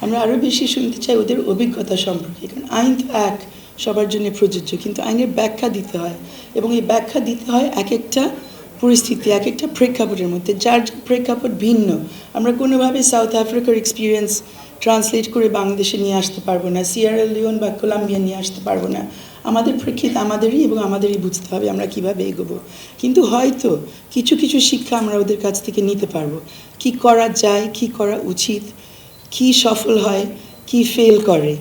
আমরা আরও বেশি শুনতে চাই ওদের অভিজ্ঞতা সম্পর্কে। কারণ আইন তো এক, সবার জন্য প্রযোজ্য, কিন্তু আইনের ব্যাখ্যা দিতে হয়। এবং এই ব্যাখ্যা দিতে হয় এক একটা পরিস্থিতি এক একটা প্রেক্ষাপটের মধ্যে। যার যার প্রেক্ষাপট ভিন্ন। আমরা কোনোভাবে সাউথ আফ্রিকার এক্সপিরিয়েন্স ট্রান্সলেট করে বাংলাদেশে নিয়ে আসতে পারব না সিয়ারা লিওন বা কোলাম্বিয়া নিয়ে আসতে পারব না। আমাদের প্রেক্ষিত আমাদেরই এবং আমাদেরই বুঝতে হবে আমরা কীভাবে এগোবো। কিন্তু হয়তো কিছু কিছু শিক্ষা আমরা ওদের কাছ থেকে নিতে পারব। কি করা যায়, কি করা উচিত কি সফল হয়, কি ফেল করে।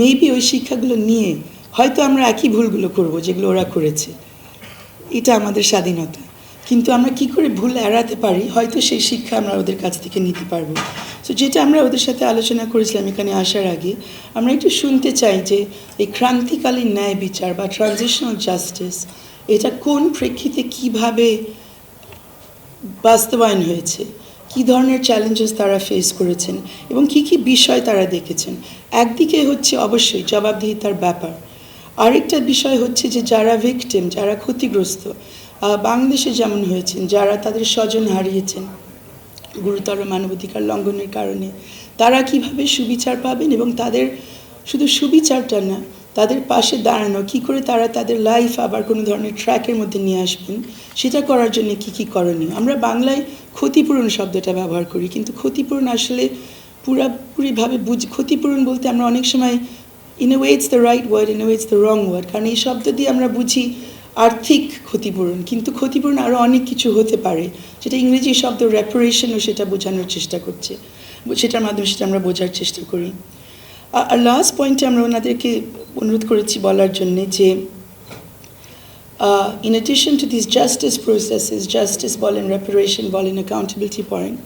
মেবি ওই শিক্ষাগুলো নিয়ে হয়তো আমরা একই ভুলগুলো করব যেগুলো ওরা করেছে। এটা আমাদের স্বাধীনতা। কিন্তু আমরা কি করে ভুল এড়াতে পারি, হয়তো সেই শিক্ষা আমরা ওদের কাছ থেকে নিতে পারব। সো যেটা আমরা ওদের সাথে আলোচনা করেছিলাম এখানে আসার আগে, আমরা একটু শুনতে চাই যে এই ক্রান্তিকালীন ন্যায় বিচার বা ট্রানজিশনাল জাস্টিস এটা কোন প্রেক্ষিতে কীভাবে বাস্তবায়ন হয়েছে? কী ধরনের চ্যালেঞ্জেস তারা ফেস করেছেন এবং কি কি বিষয় তারা দেখেছেন? একদিকে হচ্ছে অবশ্যই জবাবদিহিতার ব্যাপার। আরেকটা বিষয় হচ্ছে যে যারা ভিকটিম যারা ক্ষতিগ্রস্ত বাংলাদেশে যেমন হয়েছেন, যারা তাদের স্বজন হারিয়েছেন গুরুতর মানবাধিকার লঙ্ঘনের কারণে, তারা কীভাবে সুবিচার পাবেন এবং তাদের শুধু সুবিচারটা না তাদের পাশে দাঁড়ানো, কি করে তারা তাদের লাইফ আবার কোনো ধরনের ট্র্যাকের মধ্যে নিয়ে আসবেন, সেটা করার জন্য কি কি করণীয়? আমরা বাংলায় ক্ষতিপূরণ শব্দটা ব্যবহার করি, কিন্তু ক্ষতিপূরণ আসলে পুরাপুরিভাবে বুঝ, ক্ষতিপূরণ বলতে আমরা অনেক সময় in a way it's the right word in a way it's the wrong word কারণ এই শব্দ দিয়ে আমরা বুঝি আর্থিক ক্ষতিপূরণ, কিন্তু ক্ষতিপূরণ আরও অনেক কিছু হতে পারে, যেটা ইংরেজি শব্দ রেপারেশনও সেটা বোঝানোর চেষ্টা করছে, সেটার মাধ্যমে সেটা আমরা বোঝার চেষ্টা করি। আর লাস্ট পয়েন্টে আমরা ওনাদেরকে অনুরোধ করেছি বলার জন্যে যে addition to this justice processes justice বলেন রেপারেশন বলেন অ্যাকাউন্টেবিলিটি পয়েন্ট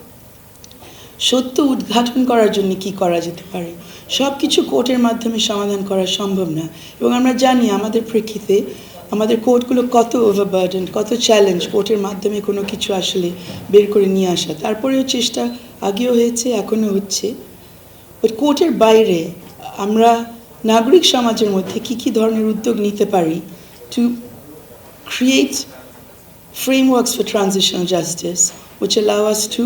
সত্য উদ্ঘাটন করার জন্য কি করা যেতে পারে? সব কিছু কোর্টের মাধ্যমে সমাধান করা সম্ভব না। এবং আমরা জানি আমাদের প্রেক্ষিতে আমাদের কোর্টগুলো কত ওভারবার্ডেন কত চ্যালেঞ্জ কোর্টের মাধ্যমে কোনো কিছু আসলে বের করে নিয়ে আসা। তারপরেও চেষ্টা আগেও হয়েছে, এখনও হচ্ছে। ওই কোর্টের বাইরে আমরা নাগরিক সমাজের মধ্যে কি কি ধরনের উদ্যোগ নিতে পারি to create frameworks for transitional justice which allow us to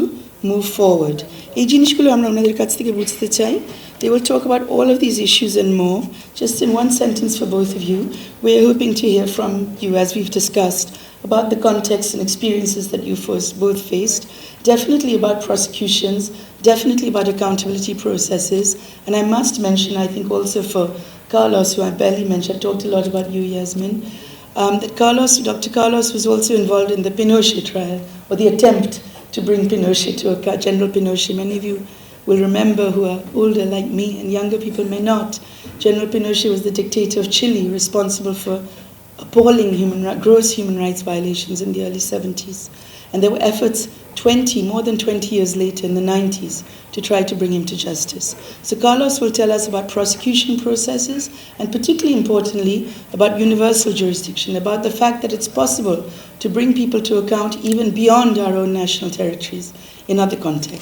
move forward এই জিনিসগুলো আমরা ওনাদের কাছ থেকে বুঝতে চাই। They will talk about all of these issues and more just in one sentence for both of you we're hoping to hear from you as we've discussed about the context and experiences that you first both faced definitely about prosecutions definitely about accountability processes and i must mention i think also for carlos who i barely mentioned i talked a lot about you yasmin um, that Carlos, Dr. Carlos was also involved in the Pinochet trial, or the attempt to bring Pinochet to a General Pinochet. Many of you will remember who are older like me, and younger people may not. General Pinochet was the dictator of Chile, responsible for appalling human gross human rights violations in the early 70s. And there were efforts 20, more than 20 years later in the 90s to try to bring him to justice. So Carlos will tell us about prosecution processes and particularly importantly about universal jurisdiction, about the fact that it's possible to bring people to account even beyond our own national territories in other contexts.